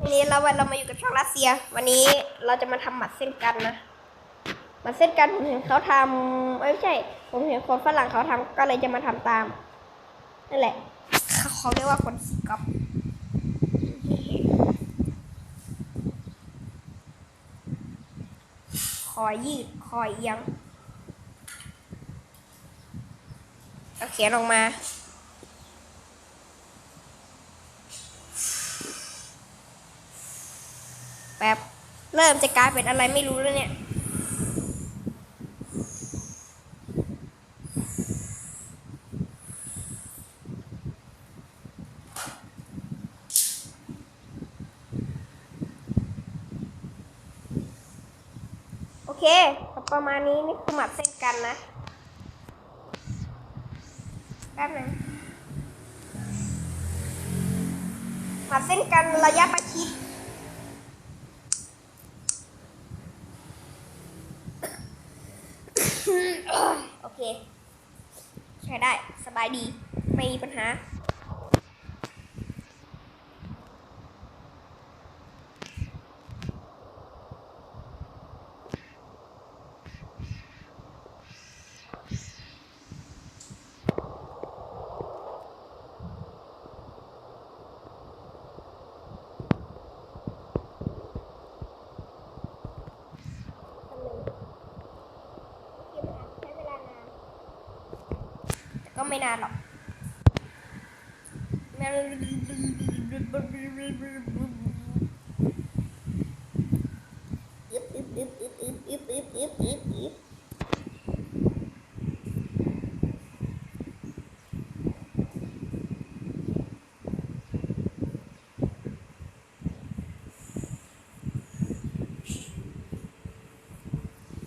วันนี้เราวันเรามาอยู่กับช่องรัสเซีย วันนี้เราจะมาทำหมัดเส้นกันนะหมัดเส้นกันผมเห็นเขาทำไม่ใช่ ผมเห็นคนฝรั่งเขาทำก็เลยจะมาทำตามนั่นแหละเขาเรียกว่าคนสก๊อปคอยยืดคอยเอียงเอาเขียนออกมา แบบเริ่มจะกลายเป็นอะไรไม่รู้แล้วเนี่ย โอเค ประมาณนี้นี่คือหมัดเส้นกันนะ แป๊บนึงหมัดเส้นกันระยะประชิด โอเค ใช้ได้สบายดี ไม่มีปัญหา ก็ไม่นานหรอก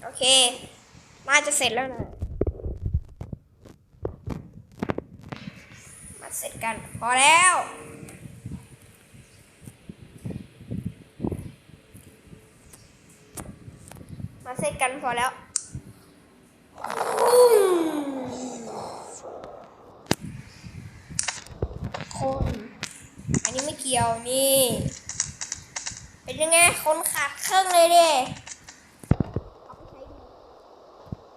โอเค มาจะเสร็จแล้วนะ เสร็จกันพอแล้ว มาเสร็จกันพอแล้วคนอันนี้ไม่เกี่ยวนี่ เป็นยังไงคนขาดเครื่องเลยดิ